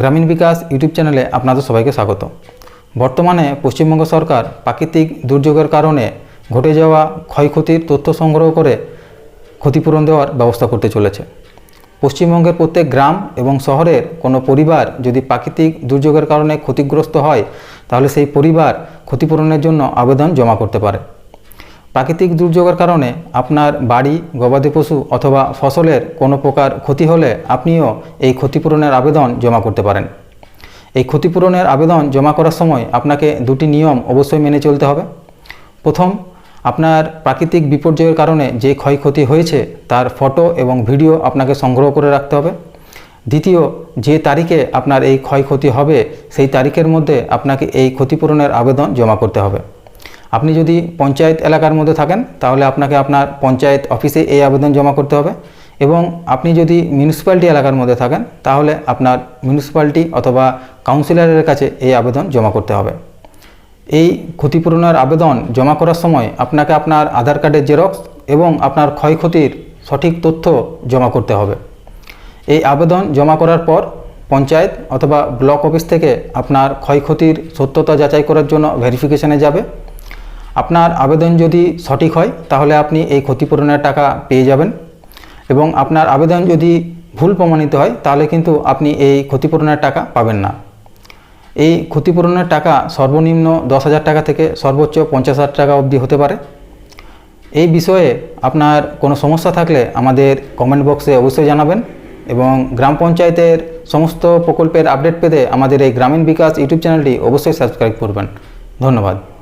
গ্রামীণ বিকাশ ইউটিউব চ্যানেলে আপনাদের সবাইকে স্বাগত। বর্তমানে পশ্চিমবঙ্গ সরকার প্রাকৃতিক দুর্যোগের কারণে ঘটে যাওয়া ক্ষয়ক্ষতির তথ্য সংগ্রহ করে ক্ষতিপূরণ দেওয়ার ব্যবস্থা করতে চলেছে। পশ্চিমবঙ্গের প্রত্যেক গ্রাম এবং শহরের কোনো পরিবার যদি প্রাকৃতিক দুর্যোগের কারণে ক্ষতিগ্রস্ত হয়, তাহলে সেই পরিবার ক্ষতিপূরণের জন্য আবেদন জমা করতে পারে। প্রাকৃতিক দুর্যোগের কারণে আপনার বাড়ি, গবাদি পশু অথবা ফসলের কোনো প্রকার ক্ষতি হলে আপনিও এই ক্ষতিপূরণের আবেদন জমা করতে পারেন। এই ক্ষতিপূরণের আবেদন জমা করার সময় আপনাকে দুটি নিয়ম অবশ্যই মেনে চলতে হবে। প্রথম, আপনার প্রাকৃতিক বিপর্যয়ের কারণে যে ক্ষয়ক্ষতি হয়েছে তার ফটো এবং ভিডিও আপনাকে সংগ্রহ করে রাখতে হবে। দ্বিতীয়, যে তারিখে আপনার এই ক্ষয়ক্ষতি হবে সেই তারিখের মধ্যে আপনাকে এই ক্ষতিপূরণের আবেদন জমা করতে হবে। আপনি যদি পঞ্চায়েত এলাকার মধ্যে থাকেন, তাহলে আপনাকে আপনার পঞ্চায়েত অফিসে এই আবেদন জমা করতে হবে। এবং আপনি যদি মিউনিসিপ্যালিটি এলাকার মধ্যে থাকেন, তাহলে আপনার মিউনিসিপ্যালিটি অথবা কাউন্সিলরের কাছে এই আবেদন জমা করতে হবে। এই ক্ষতিপূরণের আবেদন জমা করার সময় আপনাকে আপনার আধার কার্ডের জেরক্স এবং আপনার ক্ষয়ক্ষতির সঠিক তথ্য জমা করতে হবে। এই আবেদন জমা করার পর পঞ্চায়েত অথবা ব্লক অফিস থেকে আপনার ক্ষয়ক্ষতির সত্যতা যাচাই করার জন্য ভেরিফিকেশনে যাবে। আপনার আবেদন যদি সঠিক হয়, তাহলে আপনি এই ক্ষতিপূরণের টাকা পেয়ে যাবেন। এবং আপনার আবেদন যদি ভুল প্রমাণিত হয়, তাহলে কিন্তু আপনি এই ক্ষতিপূরণের টাকা পাবেন না। এই ক্ষতিপূরণের টাকা সর্বনিম্ন দশ হাজার টাকা থেকে সর্বোচ্চ পঞ্চাশ হাজার টাকা অবধি হতে পারে। এই বিষয়ে আপনার কোনো সমস্যা থাকলে আমাদের কমেন্ট বক্সে অবশ্যই জানাবেন এবং গ্রাম পঞ্চায়েতের সমস্ত প্রকল্পের আপডেট পেতে আমাদের এই গ্রামীণ বিকাশ ইউটিউব চ্যানেলটি অবশ্যই সাবস্ক্রাইব করবেন। ধন্যবাদ।